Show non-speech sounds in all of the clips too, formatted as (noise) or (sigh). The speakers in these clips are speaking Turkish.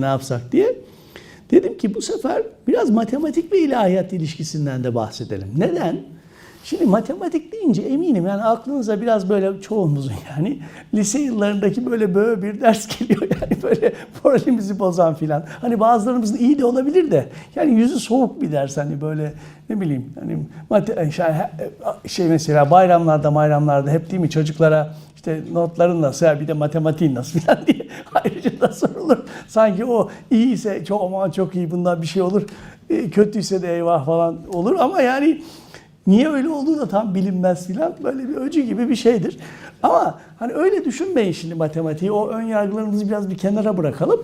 ne yapsak diye. Dedim ki bu sefer biraz matematik ve ilahiyat ilişkisinden de bahsedelim. Neden? Şimdi matematik deyince eminim yani aklınıza biraz böyle çoğumuzun (laughs) yani lise yıllarındaki böyle böyle bir ders geliyor (laughs) yani böyle moralimizi bozan filan. Hani bazılarımızın iyi de olabilir de yani yüzü soğuk bir ders hani böyle ne bileyim hani şey, şey mesela bayramlarda bayramlarda hep değil mi çocuklara işte notların nasıl ya bir de matematiğin nasıl falan (laughs) diye ayrıca da sorulur. Sanki o iyiyse çok aman çok iyi bundan bir şey olur. E, Kötüyse de eyvah falan olur ama yani niye öyle olduğu da tam bilinmez filan böyle bir öcü gibi bir şeydir. Ama hani öyle düşünmeyin şimdi matematiği. O ön yargılarımızı biraz bir kenara bırakalım.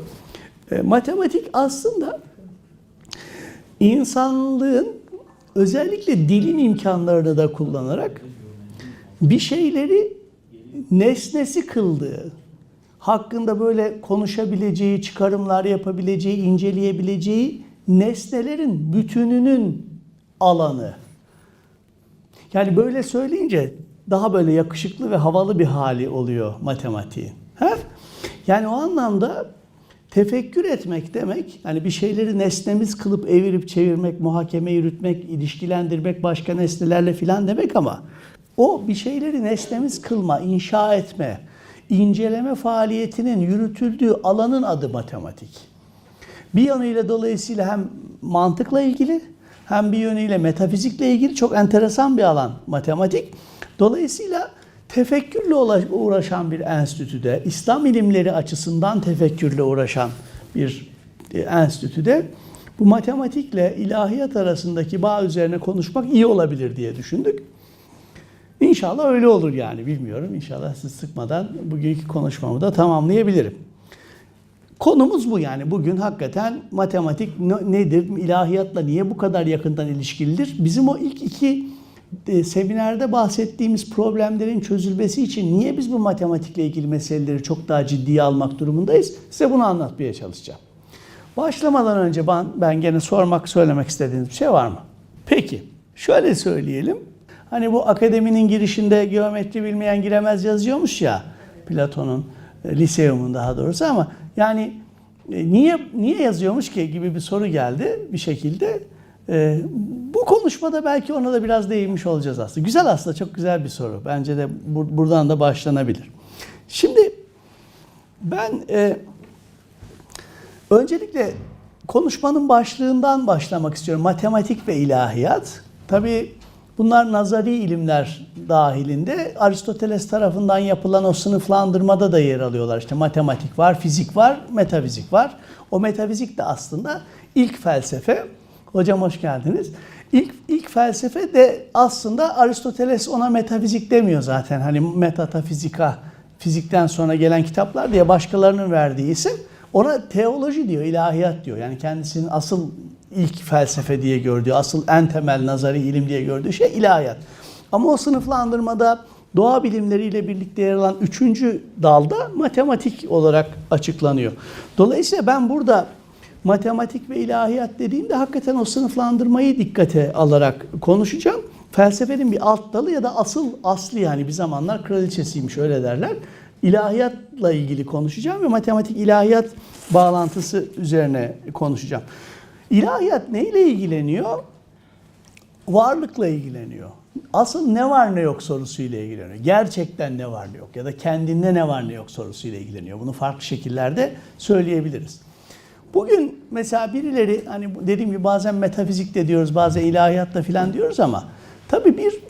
E, matematik aslında insanlığın özellikle dilin imkanlarını da kullanarak bir şeyleri nesnesi kıldığı, hakkında böyle konuşabileceği, çıkarımlar yapabileceği, inceleyebileceği nesnelerin bütününün alanı. Yani böyle söyleyince daha böyle yakışıklı ve havalı bir hali oluyor matematiğin. He? Yani o anlamda tefekkür etmek demek, hani bir şeyleri nesnemiz kılıp evirip çevirmek, muhakeme yürütmek, ilişkilendirmek başka nesnelerle filan demek ama o bir şeyleri nesnemiz kılma, inşa etme, inceleme faaliyetinin yürütüldüğü alanın adı matematik. Bir yanıyla dolayısıyla hem mantıkla ilgili hem bir yönüyle metafizikle ilgili çok enteresan bir alan matematik. Dolayısıyla tefekkürle uğraşan bir enstitüde, İslam ilimleri açısından tefekkürle uğraşan bir e, enstitüde bu matematikle ilahiyat arasındaki bağ üzerine konuşmak iyi olabilir diye düşündük. İnşallah öyle olur yani bilmiyorum. İnşallah siz sıkmadan bugünkü konuşmamı da tamamlayabilirim. Konumuz bu yani. Bugün hakikaten matematik nedir? İlahiyatla niye bu kadar yakından ilişkilidir? Bizim o ilk iki e, seminerde bahsettiğimiz problemlerin çözülmesi için niye biz bu matematikle ilgili meseleleri çok daha ciddiye almak durumundayız? Size bunu anlatmaya çalışacağım. Başlamadan önce ben, ben gene sormak, söylemek istediğiniz bir şey var mı? Peki, şöyle söyleyelim. Hani bu akademinin girişinde geometri bilmeyen giremez yazıyormuş ya Platon'un e, liseyumun daha doğrusu ama yani e, niye niye yazıyormuş ki gibi bir soru geldi bir şekilde. E, bu konuşmada belki ona da biraz değinmiş olacağız aslında. Güzel aslında çok güzel bir soru. Bence de bur- buradan da başlanabilir. Şimdi ben öncelikle konuşmanın başlığından başlamak istiyorum. Matematik ve ilahiyat. Tabii bunlar nazari ilimler dahilinde Aristoteles tarafından yapılan o sınıflandırmada da yer alıyorlar. İşte matematik var, fizik var, metafizik var. O metafizik de aslında ilk felsefe. Hocam hoş geldiniz. İlk, ilk felsefe de aslında Aristoteles ona metafizik demiyor zaten. Hani metatafizika, fizikten sonra gelen kitaplar diye başkalarının verdiği isim. Ona teoloji diyor, ilahiyat diyor. Yani kendisinin asıl ilk felsefe diye gördüğü, asıl en temel nazari ilim diye gördüğü şey ilahiyat. Ama o sınıflandırmada doğa bilimleriyle birlikte yer alan üçüncü dalda matematik olarak açıklanıyor. Dolayısıyla ben burada matematik ve ilahiyat dediğimde hakikaten o sınıflandırmayı dikkate alarak konuşacağım. Felsefenin bir alt dalı ya da asıl aslı yani bir zamanlar kraliçesiymiş öyle derler. İlahiyatla ilgili konuşacağım ve matematik ilahiyat bağlantısı üzerine konuşacağım. İlahiyat neyle ilgileniyor? Varlıkla ilgileniyor. Asıl ne var ne yok sorusuyla ilgileniyor. Gerçekten ne var ne yok ya da kendinde ne var ne yok sorusuyla ilgileniyor. Bunu farklı şekillerde söyleyebiliriz. Bugün mesela birileri hani dediğim gibi bazen metafizik de diyoruz, bazen ilahiyatla filan diyoruz ama tabii bir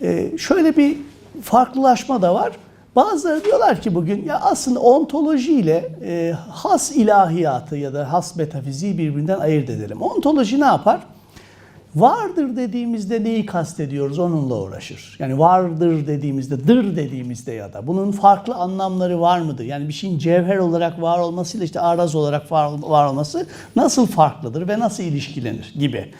e, şöyle bir farklılaşma da var. Bazıları diyorlar ki bugün ya aslında ontoloji ile e, has ilahiyatı ya da has metafiziği birbirinden ayırt edelim. Ontoloji ne yapar? Vardır dediğimizde neyi kastediyoruz onunla uğraşır. Yani vardır dediğimizde, dır dediğimizde ya da bunun farklı anlamları var mıdır? Yani bir şeyin cevher olarak var olmasıyla işte araz olarak var, var olması nasıl farklıdır ve nasıl ilişkilenir gibi.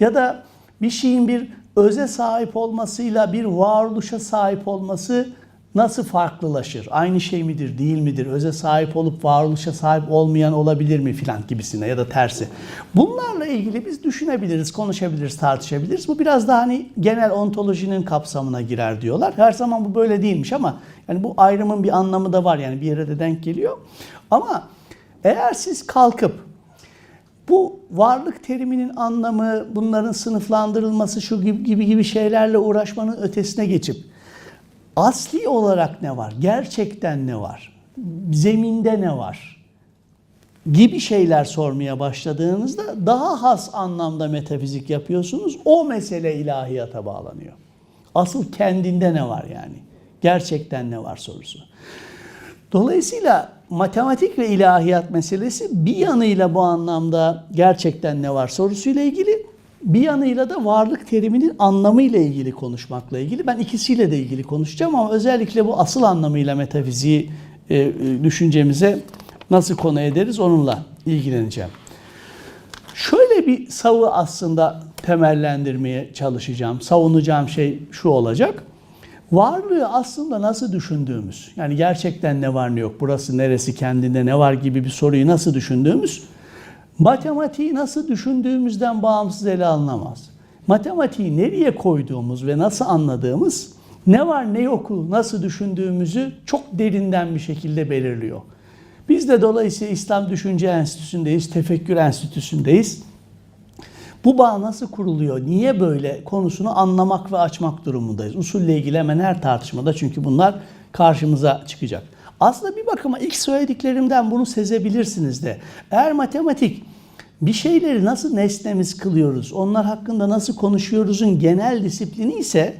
Ya da bir şeyin bir öze sahip olmasıyla bir varoluşa sahip olması nasıl farklılaşır? Aynı şey midir, değil midir? Öze sahip olup varoluşa sahip olmayan olabilir mi filan gibisine ya da tersi. Bunlarla ilgili biz düşünebiliriz, konuşabiliriz, tartışabiliriz. Bu biraz daha hani genel ontolojinin kapsamına girer diyorlar. Her zaman bu böyle değilmiş ama yani bu ayrımın bir anlamı da var yani bir yere de denk geliyor. Ama Eğer siz kalkıp bu varlık teriminin anlamı, bunların sınıflandırılması şu gibi gibi, şeylerle uğraşmanın ötesine geçip asli olarak ne var? Gerçekten ne var? Zeminde ne var? gibi şeyler sormaya başladığınızda daha has anlamda metafizik yapıyorsunuz. O mesele ilahiyata bağlanıyor. Asıl kendinde ne var yani? Gerçekten ne var sorusu. Dolayısıyla matematik ve ilahiyat meselesi bir yanıyla bu anlamda gerçekten ne var sorusuyla ilgili, bir yanıyla da varlık teriminin anlamıyla ilgili konuşmakla ilgili. Ben ikisiyle de ilgili konuşacağım ama özellikle bu asıl anlamıyla metafiziği e, e, düşüncemize nasıl konu ederiz onunla ilgileneceğim. Şöyle bir savı aslında temellendirmeye çalışacağım. Savunacağım şey şu olacak. Varlığı aslında nasıl düşündüğümüz, yani gerçekten ne var ne yok, burası neresi, kendinde ne var gibi bir soruyu nasıl düşündüğümüz, matematiği nasıl düşündüğümüzden bağımsız ele alınamaz. Matematiği nereye koyduğumuz ve nasıl anladığımız, ne var ne yoku nasıl düşündüğümüzü çok derinden bir şekilde belirliyor. Biz de dolayısıyla İslam Düşünce Enstitüsü'ndeyiz, Tefekkür Enstitüsü'ndeyiz. Bu bağ nasıl kuruluyor, niye böyle konusunu anlamak ve açmak durumundayız. Usulle ilgili hemen her tartışmada çünkü bunlar karşımıza çıkacak. Aslında bir bakıma ilk söylediklerimden bunu sezebilirsiniz de. Eğer matematik bir şeyleri nasıl nesnemiz kılıyoruz, onlar hakkında nasıl konuşuyoruzun genel disiplini ise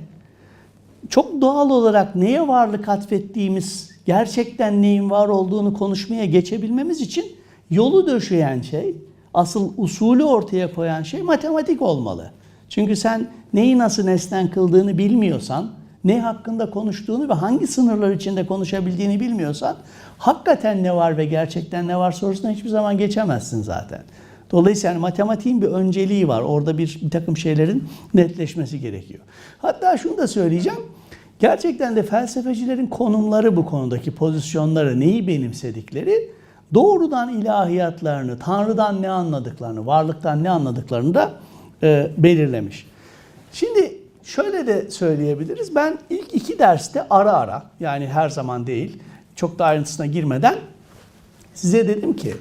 çok doğal olarak neye varlık atfettiğimiz, gerçekten neyin var olduğunu konuşmaya geçebilmemiz için yolu döşeyen şey, asıl usulü ortaya koyan şey matematik olmalı. Çünkü sen neyi nasıl nesnen kıldığını bilmiyorsan, ne hakkında konuştuğunu ve hangi sınırlar içinde konuşabildiğini bilmiyorsan, hakikaten ne var ve gerçekten ne var sorusuna hiçbir zaman geçemezsin zaten. Dolayısıyla yani matematiğin bir önceliği var. Orada bir, bir takım şeylerin netleşmesi gerekiyor. Hatta şunu da söyleyeceğim. Gerçekten de felsefecilerin konumları bu konudaki pozisyonları, neyi benimsedikleri doğrudan ilahiyatlarını, Tanrı'dan ne anladıklarını, varlıktan ne anladıklarını da e, belirlemiş. Şimdi şöyle de söyleyebiliriz. Ben ilk iki derste ara ara, yani her zaman değil, çok da ayrıntısına girmeden size dedim ki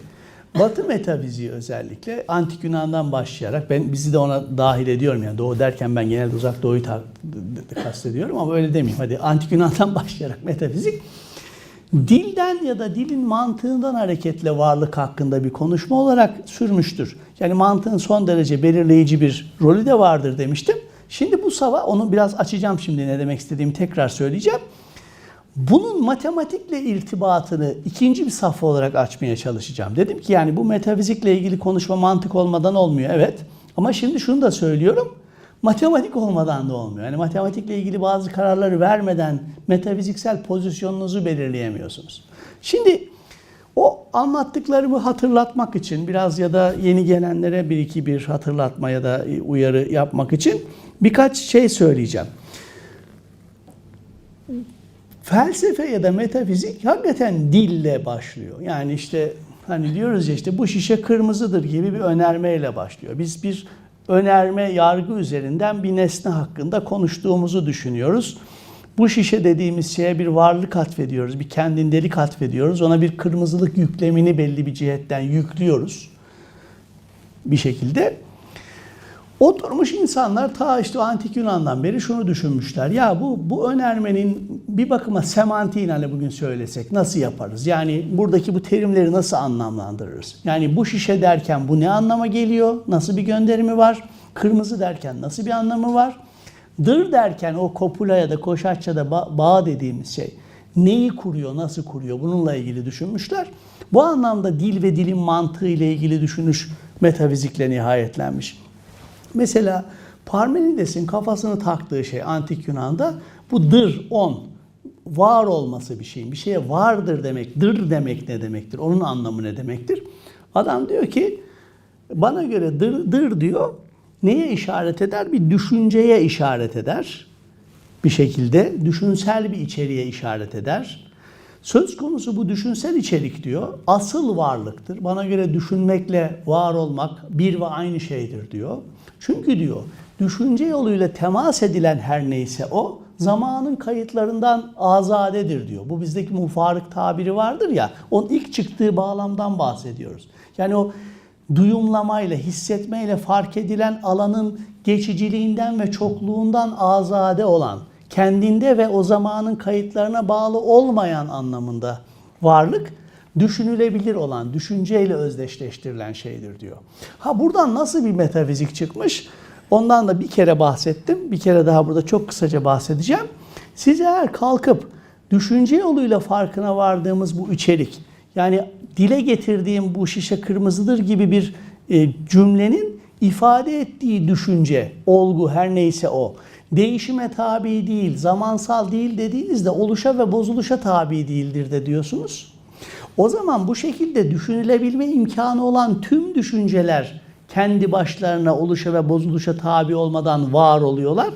Batı metafiziği özellikle antik Yunan'dan başlayarak ben bizi de ona dahil ediyorum yani doğu derken ben genelde uzak doğuyu kastediyorum ama öyle demeyeyim. Hadi antik Yunan'dan (laughs) başlayarak metafizik dilden ya da dilin mantığından hareketle varlık hakkında bir konuşma olarak sürmüştür. Yani mantığın son derece belirleyici bir rolü de vardır demiştim. Şimdi bu sava onu biraz açacağım şimdi ne demek istediğimi tekrar söyleyeceğim. Bunun matematikle irtibatını ikinci bir safha olarak açmaya çalışacağım. Dedim ki yani bu metafizikle ilgili konuşma mantık olmadan olmuyor evet. Ama şimdi şunu da söylüyorum. Matematik olmadan da olmuyor. Yani matematikle ilgili bazı kararları vermeden metafiziksel pozisyonunuzu belirleyemiyorsunuz. Şimdi o anlattıklarımı hatırlatmak için biraz ya da yeni gelenlere bir iki bir hatırlatma ya da uyarı yapmak için birkaç şey söyleyeceğim. Felsefe ya da metafizik hakikaten dille başlıyor. Yani işte hani diyoruz ya işte bu şişe kırmızıdır gibi bir önermeyle başlıyor. Biz bir önerme yargı üzerinden bir nesne hakkında konuştuğumuzu düşünüyoruz. Bu şişe dediğimiz şeye bir varlık atfediyoruz, bir kendindelik atfediyoruz. Ona bir kırmızılık yüklemini belli bir cihetten yüklüyoruz bir şekilde. Oturmuş insanlar ta işte antik Yunan'dan beri şunu düşünmüşler. Ya bu bu önermenin bir bakıma semantiğini hani bugün söylesek nasıl yaparız? Yani buradaki bu terimleri nasıl anlamlandırırız? Yani bu şişe derken bu ne anlama geliyor? Nasıl bir gönderimi var? Kırmızı derken nasıl bir anlamı var? Dır derken o kopula ya da koşaçça da ba- bağ dediğimiz şey neyi kuruyor, nasıl kuruyor bununla ilgili düşünmüşler. Bu anlamda dil ve dilin mantığı ile ilgili düşünüş metafizikle nihayetlenmiş. Mesela Parmenides'in kafasını taktığı şey antik Yunan'da bu dır, on. Var olması bir şeyin. Bir şeye vardır demek. Dır demek ne demektir? Onun anlamı ne demektir? Adam diyor ki bana göre dır, dır diyor neye işaret eder? Bir düşünceye işaret eder. Bir şekilde düşünsel bir içeriğe işaret eder. Söz konusu bu düşünsel içerik diyor. Asıl varlıktır. Bana göre düşünmekle var olmak bir ve aynı şeydir diyor. Çünkü diyor düşünce yoluyla temas edilen her neyse o zamanın kayıtlarından azadedir diyor. Bu bizdeki mufarık tabiri vardır ya. Onun ilk çıktığı bağlamdan bahsediyoruz. Yani o duyumlamayla, hissetmeyle fark edilen alanın geçiciliğinden ve çokluğundan azade olan, kendinde ve o zamanın kayıtlarına bağlı olmayan anlamında varlık düşünülebilir olan, düşünceyle özdeşleştirilen şeydir diyor. Ha buradan nasıl bir metafizik çıkmış? Ondan da bir kere bahsettim. Bir kere daha burada çok kısaca bahsedeceğim. Siz eğer kalkıp düşünce yoluyla farkına vardığımız bu içerik, yani dile getirdiğim bu şişe kırmızıdır gibi bir e, cümlenin ifade ettiği düşünce, olgu her neyse o, değişime tabi değil, zamansal değil dediğinizde oluşa ve bozuluşa tabi değildir de diyorsunuz. O zaman bu şekilde düşünülebilme imkanı olan tüm düşünceler kendi başlarına oluşa ve bozuluşa tabi olmadan var oluyorlar.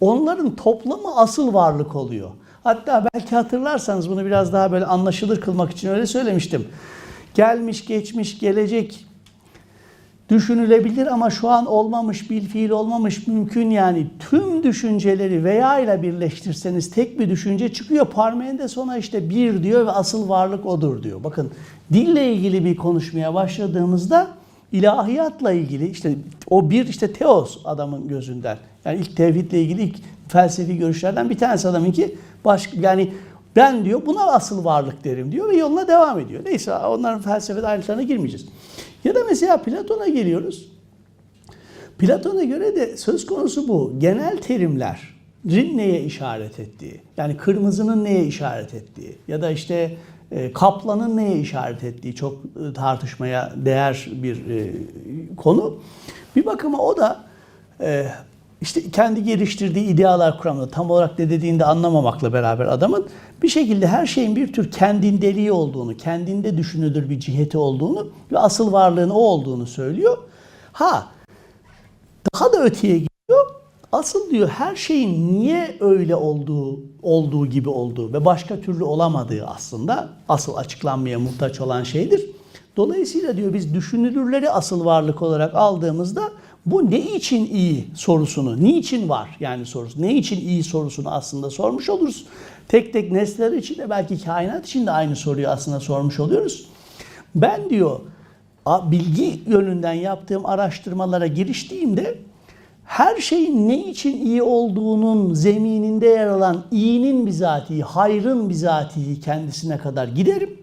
Onların toplamı asıl varlık oluyor. Hatta belki hatırlarsanız bunu biraz daha böyle anlaşılır kılmak için öyle söylemiştim. Gelmiş, geçmiş, gelecek düşünülebilir ama şu an olmamış, bil fiil olmamış mümkün yani. Tüm düşünceleri veya ile birleştirseniz tek bir düşünce çıkıyor. Parmenide sonra işte bir diyor ve asıl varlık odur diyor. Bakın dille ilgili bir konuşmaya başladığımızda ilahiyatla ilgili işte o bir işte teos adamın gözünden. Yani ilk tevhidle ilgili ilk felsefi görüşlerden bir tanesi adamın ki baş, yani ben diyor buna asıl varlık derim diyor ve yoluna devam ediyor. Neyse onların felsefede ayrıntılarına girmeyeceğiz. Ya da mesela Platon'a geliyoruz. Platon'a göre de söz konusu bu. Genel terimlerin neye işaret ettiği. Yani kırmızının neye işaret ettiği. Ya da işte kaplanın neye işaret ettiği çok e, tartışmaya değer bir e, konu. Bir bakıma o da e, işte kendi geliştirdiği idealar kuramında tam olarak ne dediğini de anlamamakla beraber adamın bir şekilde her şeyin bir tür kendindeliği olduğunu, kendinde düşünülür bir ciheti olduğunu ve asıl varlığın o olduğunu söylüyor. Ha daha da öteye gidiyor. Asıl diyor her şeyin niye öyle olduğu, olduğu gibi olduğu ve başka türlü olamadığı aslında asıl açıklanmaya muhtaç olan şeydir. Dolayısıyla diyor biz düşünülürleri asıl varlık olarak aldığımızda bu ne için iyi sorusunu, niçin var yani sorusu, ne için iyi sorusunu aslında sormuş oluruz. Tek tek nesneler için de belki kainat için de aynı soruyu aslında sormuş oluyoruz. Ben diyor bilgi yönünden yaptığım araştırmalara giriştiğimde her şeyin ne için iyi olduğunun zemininde yer alan iyinin bizatihi, hayrın bizatihi kendisine kadar giderim.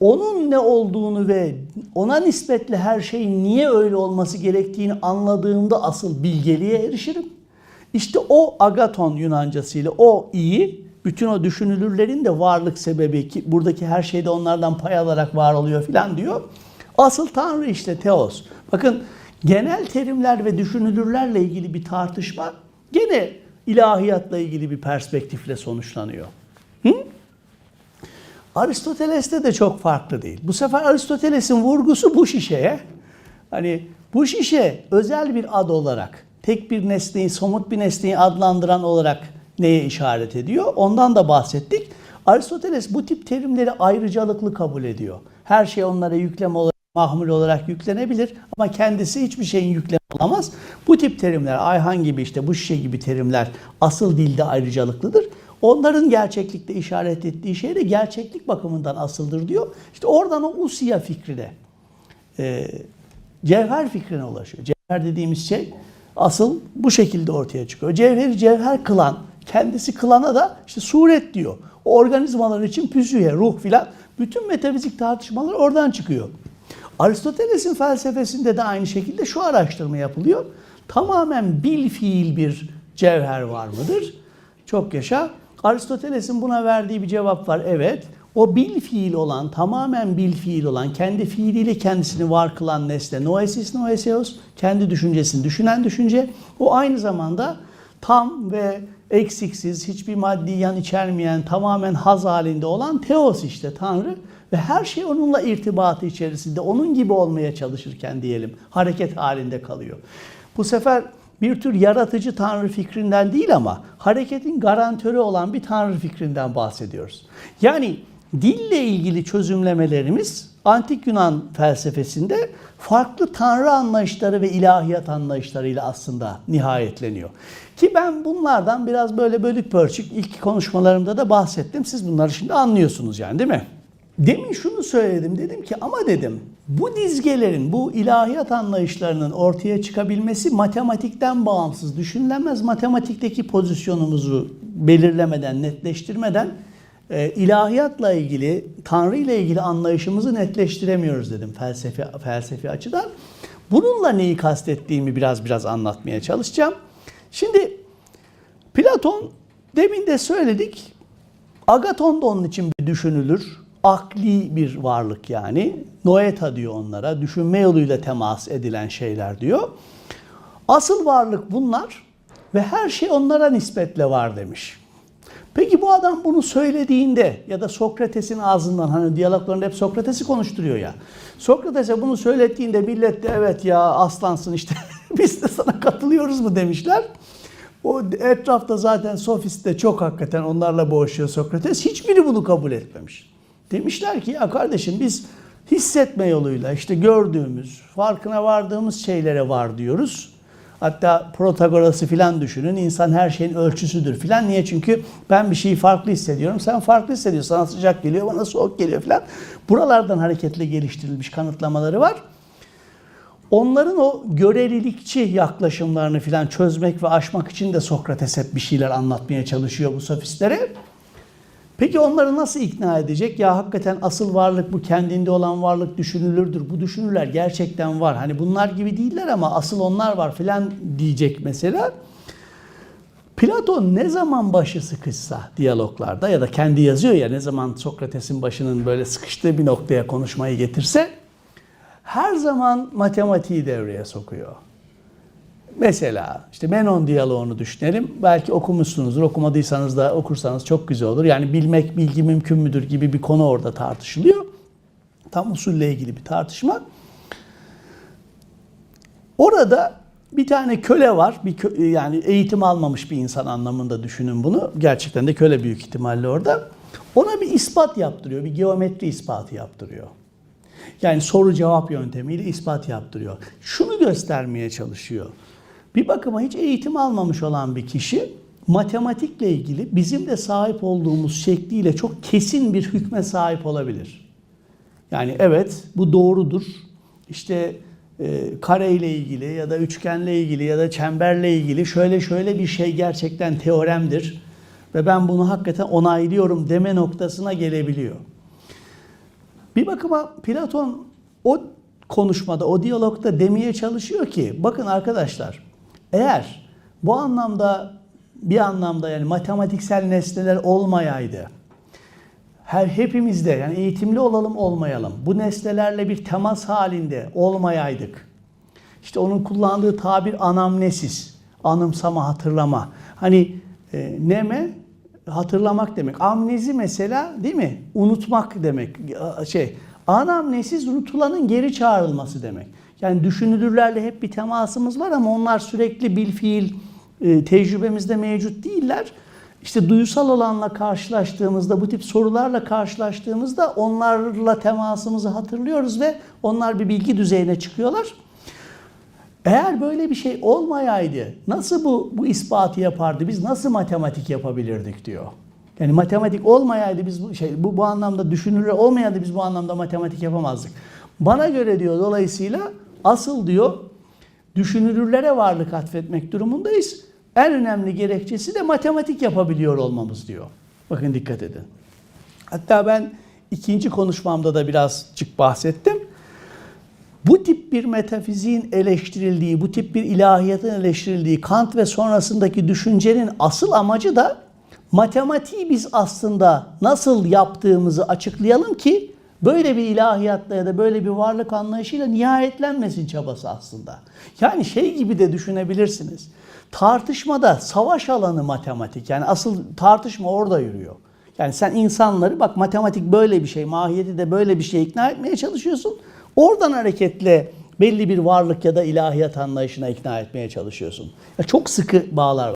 Onun ne olduğunu ve ona nispetle her şeyin niye öyle olması gerektiğini anladığımda asıl bilgeliğe erişirim. İşte o agaton Yunancasıyla o iyi, bütün o düşünülürlerin de varlık sebebi ki buradaki her şeyde onlardan pay alarak var oluyor filan diyor. Asıl Tanrı işte Teos. Bakın genel terimler ve düşünülürlerle ilgili bir tartışma gene ilahiyatla ilgili bir perspektifle sonuçlanıyor. Hı? Aristoteles'te de çok farklı değil. Bu sefer Aristoteles'in vurgusu bu şişeye. Hani bu şişe özel bir ad olarak, tek bir nesneyi, somut bir nesneyi adlandıran olarak neye işaret ediyor? Ondan da bahsettik. Aristoteles bu tip terimleri ayrıcalıklı kabul ediyor. Her şey onlara yükleme olarak, mahmul olarak yüklenebilir ama kendisi hiçbir şeyin yükleme olamaz. Bu tip terimler, Ayhan gibi işte bu şişe gibi terimler asıl dilde ayrıcalıklıdır. Onların gerçeklikte işaret ettiği şey de gerçeklik bakımından asıldır diyor. İşte oradan o usiya fikrine, e, cevher fikrine ulaşıyor. Cevher dediğimiz şey asıl bu şekilde ortaya çıkıyor. Cevheri cevher kılan, kendisi kılana da işte suret diyor. O organizmalar için püsüye, ruh filan bütün metafizik tartışmalar oradan çıkıyor. Aristoteles'in felsefesinde de aynı şekilde şu araştırma yapılıyor. Tamamen bil fiil bir cevher var mıdır? Çok yaşa. Aristoteles'in buna verdiği bir cevap var. Evet. O bil fiil olan, tamamen bil fiil olan, kendi fiiliyle kendisini var kılan nesne, noesis noeseos, kendi düşüncesini düşünen düşünce, o aynı zamanda tam ve eksiksiz, hiçbir maddi yan içermeyen, tamamen haz halinde olan teos işte Tanrı ve her şey onunla irtibatı içerisinde, onun gibi olmaya çalışırken diyelim, hareket halinde kalıyor. Bu sefer bir tür yaratıcı tanrı fikrinden değil ama hareketin garantörü olan bir tanrı fikrinden bahsediyoruz. Yani dille ilgili çözümlemelerimiz Antik Yunan felsefesinde farklı tanrı anlayışları ve ilahiyat anlayışlarıyla aslında nihayetleniyor. Ki ben bunlardan biraz böyle bölük pörçük ilk konuşmalarımda da bahsettim. Siz bunları şimdi anlıyorsunuz yani değil mi? Demin şunu söyledim dedim ki ama dedim bu dizgelerin bu ilahiyat anlayışlarının ortaya çıkabilmesi matematikten bağımsız düşünülemez. Matematikteki pozisyonumuzu belirlemeden, netleştirmeden e, ilahiyatla ilgili, Tanrı ile ilgili anlayışımızı netleştiremiyoruz dedim felsefi felsefi açıdan. Bununla neyi kastettiğimi biraz biraz anlatmaya çalışacağım. Şimdi Platon demin de söyledik. Agaton da onun için bir düşünülür. Akli bir varlık yani. Noeta diyor onlara. Düşünme yoluyla temas edilen şeyler diyor. Asıl varlık bunlar ve her şey onlara nispetle var demiş. Peki bu adam bunu söylediğinde ya da Sokrates'in ağzından hani diyaloglarında hep Sokrates'i konuşturuyor ya. Sokrates'e bunu söylettiğinde millet de evet ya aslansın işte (laughs) biz de sana katılıyoruz mu demişler. O etrafta zaten sofist de çok hakikaten onlarla boğuşuyor Sokrates. Hiçbiri bunu kabul etmemiş. Demişler ki ya kardeşim biz hissetme yoluyla işte gördüğümüz, farkına vardığımız şeylere var diyoruz. Hatta Protagoras'ı filan düşünün. İnsan her şeyin ölçüsüdür filan. Niye? Çünkü ben bir şeyi farklı hissediyorum. Sen farklı hissediyorsun. Sana sıcak geliyor, bana soğuk geliyor filan. Buralardan hareketle geliştirilmiş kanıtlamaları var. Onların o görelilikçi yaklaşımlarını filan çözmek ve aşmak için de Sokrates hep bir şeyler anlatmaya çalışıyor bu sofistlere. Peki onları nasıl ikna edecek? Ya hakikaten asıl varlık bu kendinde olan varlık düşünülürdür. Bu düşünürler gerçekten var. Hani bunlar gibi değiller ama asıl onlar var filan diyecek mesela. Platon ne zaman başı sıkışsa diyaloglarda ya da kendi yazıyor ya ne zaman Sokrates'in başının böyle sıkıştığı bir noktaya konuşmayı getirse her zaman matematiği devreye sokuyor. Mesela işte Menon diyaloğunu düşünelim. Belki okumuşsunuzdur. Okumadıysanız da okursanız çok güzel olur. Yani bilmek bilgi mümkün müdür gibi bir konu orada tartışılıyor. Tam usulle ilgili bir tartışma. Orada bir tane köle var. Bir kö- yani eğitim almamış bir insan anlamında düşünün bunu. Gerçekten de köle büyük ihtimalle orada. Ona bir ispat yaptırıyor. Bir geometri ispatı yaptırıyor. Yani soru cevap yöntemiyle ispat yaptırıyor. Şunu göstermeye çalışıyor. Bir bakıma hiç eğitim almamış olan bir kişi matematikle ilgili bizim de sahip olduğumuz şekliyle çok kesin bir hükme sahip olabilir. Yani evet bu doğrudur. İşte e, kare ile ilgili ya da üçgenle ilgili ya da çemberle ilgili şöyle şöyle bir şey gerçekten teoremdir ve ben bunu hakikaten onaylıyorum deme noktasına gelebiliyor. Bir bakıma Platon o konuşmada, o diyalogda demeye çalışıyor ki bakın arkadaşlar eğer bu anlamda bir anlamda yani matematiksel nesneler olmayaydı her hepimizde yani eğitimli olalım olmayalım bu nesnelerle bir temas halinde olmayaydık. İşte onun kullandığı tabir anamnesis, anımsama, hatırlama. Hani e, neme hatırlamak demek. Amnezi mesela değil mi? Unutmak demek. Şey, anamnesis unutulanın geri çağrılması demek. Yani düşünülürlerle hep bir temasımız var ama onlar sürekli bil fiil e, tecrübemizde mevcut değiller. İşte duysal olanla karşılaştığımızda, bu tip sorularla karşılaştığımızda onlarla temasımızı hatırlıyoruz ve onlar bir bilgi düzeyine çıkıyorlar. Eğer böyle bir şey olmayaydı nasıl bu, bu ispatı yapardı? Biz nasıl matematik yapabilirdik diyor. Yani matematik olmayaydı biz bu şey bu bu anlamda düşünülür olmayaydı biz bu anlamda matematik yapamazdık. Bana göre diyor dolayısıyla asıl diyor düşünülürlere varlık atfetmek durumundayız. En önemli gerekçesi de matematik yapabiliyor olmamız diyor. Bakın dikkat edin. Hatta ben ikinci konuşmamda da birazcık bahsettim. Bu tip bir metafiziğin eleştirildiği, bu tip bir ilahiyatın eleştirildiği Kant ve sonrasındaki düşüncenin asıl amacı da matematiği biz aslında nasıl yaptığımızı açıklayalım ki böyle bir ilahiyatla ya da böyle bir varlık anlayışıyla nihayetlenmesin çabası aslında. Yani şey gibi de düşünebilirsiniz. Tartışmada savaş alanı matematik. Yani asıl tartışma orada yürüyor. Yani sen insanları bak matematik böyle bir şey, mahiyeti de böyle bir şey ikna etmeye çalışıyorsun. Oradan hareketle belli bir varlık ya da ilahiyat anlayışına ikna etmeye çalışıyorsun. Ya çok sıkı bağlar var.